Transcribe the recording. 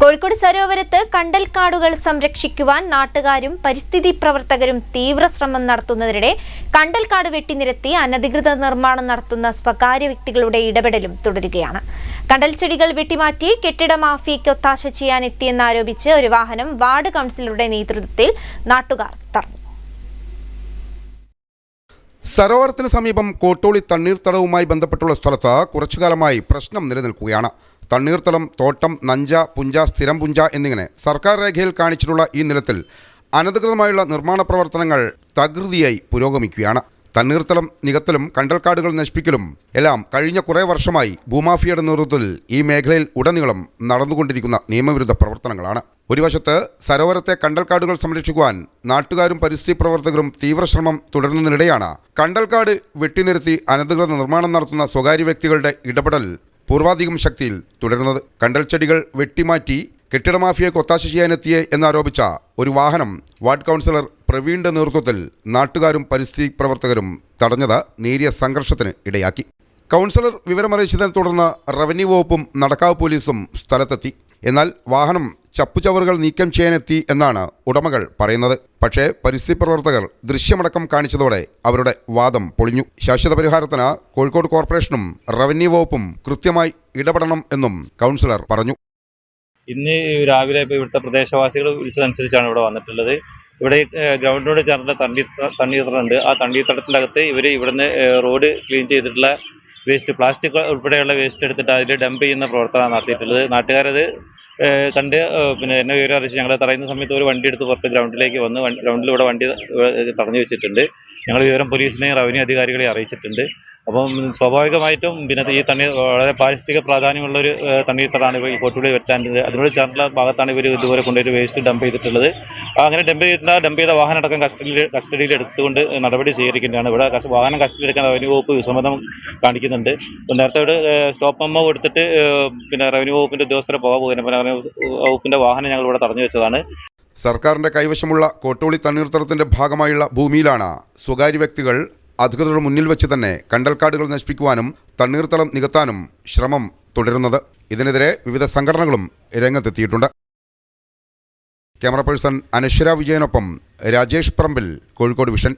കോഴിക്കോട് സരോവരത്ത് കണ്ടൽക്കാടുകൾ സംരക്ഷിക്കുവാൻ നാട്ടുകാരും പരിസ്ഥിതി പ്രവർത്തകരും തീവ്ര ശ്രമം നടത്തുന്നതിനിടെ കണ്ടൽക്കാട് വെട്ടിനിരത്തി അനധികൃത നിർമ്മാണം നടത്തുന്ന സ്വകാര്യ വ്യക്തികളുടെ ഇടപെടലും തുടരുകയാണ്. കണ്ടൽ ചെടികൾ വെട്ടിമാറ്റി കെട്ടിട മാഫിയയ്ക്ക് ഒത്താശ ചെയ്യാൻ എത്തിയെന്നാരോപിച്ച് ഒരു വാഹനം വാർഡ് കൗൺസിലറുടെ നേതൃത്വത്തിൽ നാട്ടുകാർ തടഞ്ഞു. സരോവരത്തിന് സമീപം കോട്ടോളി തണ്ണീർത്തടവുമായി ബന്ധപ്പെട്ടുള്ള സ്ഥലത്ത് കുറച്ചുകാലമായി പ്രശ്നം നിലനിൽക്കുകയാണ്. തണ്ണീർത്തടം തോട്ടം നഞ്ച പുഞ്ച സ്ഥിരം പുഞ്ച എന്നിങ്ങനെ സർക്കാർ രേഖയിൽ കാണിച്ചിട്ടുള്ള ഈ നിലത്തിൽ അനധികൃതമായുള്ള നിർമ്മാണ പ്രവർത്തനങ്ങൾ തകൃതിയായി പുരോഗമിക്കുകയാണ്. തണ്ണീർത്തടം നികത്തലും കണ്ടൽക്കാടുകൾ നശിപ്പിക്കലും എല്ലാം കഴിഞ്ഞ കുറേ വർഷമായി ഭൂമാഫിയയുടെ നേതൃത്വത്തിൽ ഈ മേഖലയിൽ ഉടനീളം നടന്നുകൊണ്ടിരിക്കുന്ന നിയമവിരുദ്ധ പ്രവർത്തനങ്ങളാണ്. ഒരു വശത്ത് സരോവരത്തെ കണ്ടൽക്കാടുകൾ സംരക്ഷിക്കുവാൻ നാട്ടുകാരും പരിസ്ഥിതി പ്രവർത്തകരും തീവ്രശ്രമം തുടരുന്നതിനിടെയാണ് കണ്ടൽക്കാട് വെട്ടിനിരത്തി അനധികൃത നിർമ്മാണം നടത്തുന്ന സ്വകാര്യ വ്യക്തികളുടെ ഇടപെടൽ പൂർവാധികം ശക്തിയിൽ തുടരുന്നത്. കണ്ടൽ ചെടികൾ വെട്ടിമാറ്റി കെട്ടിട മാഫിയെ കൊത്താശ ചെയ്യാനെത്തിയ എന്നാരോപിച്ച ഒരു വാഹനം വാർഡ് കൗൺസിലർ പ്രവീണിന്റെ നേതൃത്വത്തിൽ നാട്ടുകാരും പരിസ്ഥിതി പ്രവർത്തകരും തടഞ്ഞത് നേരിയ സംഘർഷത്തിന് ഇടയാക്കി. കൗൺസിലർ വിവരമറിയിച്ചതിനെ തുടർന്ന് റവന്യൂ വകുപ്പും നടക്കാവ് പോലീസും സ്ഥലത്തെത്തി. എന്നാൽ വാഹനം ചപ്പുചവറുകൾ നീക്കം ചെയ്യാനെത്തി എന്നാണ് ഉടമകൾ പറയുന്നത്. പക്ഷേ പരിസ്ഥിതി പ്രവർത്തകർ ദൃശ്യമടക്കം കാണിച്ചതോടെ അവരുടെ വാദം പൊളിഞ്ഞു. ശാശ്വത പരിഹാരത്തിന് കോഴിക്കോട് കോർപ്പറേഷനും റവന്യൂ വകുപ്പും കൃത്യമായി ഇടപെടണം എന്നും കൗൺസിലർ പറഞ്ഞു. ഇന്ന് രാവിലെ ഇവിടുത്തെ പ്രദേശവാസികൾ വിളിച്ചതനുസരിച്ചാണ് ഇവിടെ വന്നിട്ടുള്ളത്. ഇവിടെ ഗ്രൗണ്ടിനോട് ചേർന്ന തണ്ണീർ തണ്ണീർത്തടമുണ്ട് ആ തണ്ണീർത്തടത്തിന്റെ അകത്ത് ഇവർ ഇവിടുന്ന് റോഡ് ക്ലീൻ ചെയ്തിട്ടുള്ള വേസ്റ്റ് പ്ലാസ്റ്റിക് ഉൾപ്പെടെയുള്ള വേസ്റ്റ് എടുത്തിട്ട് അതിൽ ഡംപ് ചെയ്യുന്ന പ്രവർത്തനമാണ് നടത്തിയിട്ടുള്ളത്. നാട്ടുകാരത് കണ്ട് പിന്നെ എന്നെ വിവരം അറിയിച്ച് ഞങ്ങൾ തടയുന്ന സമയത്ത് ഒരു വണ്ടി എടുത്ത് പുറത്ത് ഗ്രൗണ്ടിലേക്ക് വന്ന് ഗ്രൗണ്ടിലൂടെ വണ്ടി പറഞ്ഞു വെച്ചിട്ടുണ്ട്. ഞങ്ങൾ വിവരം പോലീസിനെയും റവന്യൂ അധികാരികളെ അറിയിച്ചിട്ടുണ്ട്. അപ്പം സ്വാഭാവികമായിട്ടും പിന്നെ ഈ തണ്ണീർ വളരെ പാരിസ്ഥിതിക പ്രാധാന്യമുള്ള ഒരു തണ്ണീർത്തടാണ് ഇവർ ഈ വെറ്റാന്റെ അതിനോട് ചേർന്നുള്ള ഭാഗത്താണ് ഇവർ ഇതുപോലെ കൊണ്ടുപോയി വേസ്റ്റ് ഡംപ് ചെയ്തിട്ടുള്ളത്. അങ്ങനെ ഡംപ് ചെയ്തിട്ട് ഡംപ് ചെയ്ത വാഹനം അടക്കം കസ്റ്റഡിയിൽ കസ്റ്റഡിയിൽ എടുത്തുകൊണ്ട് നടപടി സ്വീകരിക്കേണ്ടതാണ്. ഇവിടെ വാഹനം കസ്റ്റഡി എടുക്കാൻ റവന്യൂ വകുപ്പ് വിസമ്മതം കാണിക്കുന്നുണ്ട്. നേരത്തെ ഇവിടെ സ്റ്റോപ്പ് മെമ്മോ കൊടുത്തിട്ട് പിന്നെ റവന്യൂ വകുപ്പിന്റെ ഉദ്യോഗസ്ഥരെ പോകാൻ പോകുന്നത് പിന്നെ റവന്യൂ വകുപ്പിന്റെ വാഹനം ഞങ്ങൾ ഇവിടെ തടഞ്ഞു വെച്ചതാണ്. സർക്കാരിന്റെ കൈവശമുള്ള കോട്ടോളി തണ്ണീർത്തടത്തിന്റെ ഭാഗമായുള്ള ഭൂമിയിലാണ് സ്വകാര്യ വ്യക്തികൾ അധികൃതരുടെ മുന്നിൽ വെച്ച് തന്നെ കണ്ടൽക്കാടുകൾ നശിപ്പിക്കുവാനും തണ്ണീർത്തളം നികത്താനും ശ്രമം തുടരുന്നത്. ഇതിനെതിരെ വിവിധ സംഘടനകളും രംഗത്തെത്തിയിട്ടുണ്ട്. ക്യാമറ പേഴ്സൺ അനശ്വര വിജയനൊപ്പം രാജേഷ് പറമ്പിൽ കോഴിക്കോട് വിഷൻ.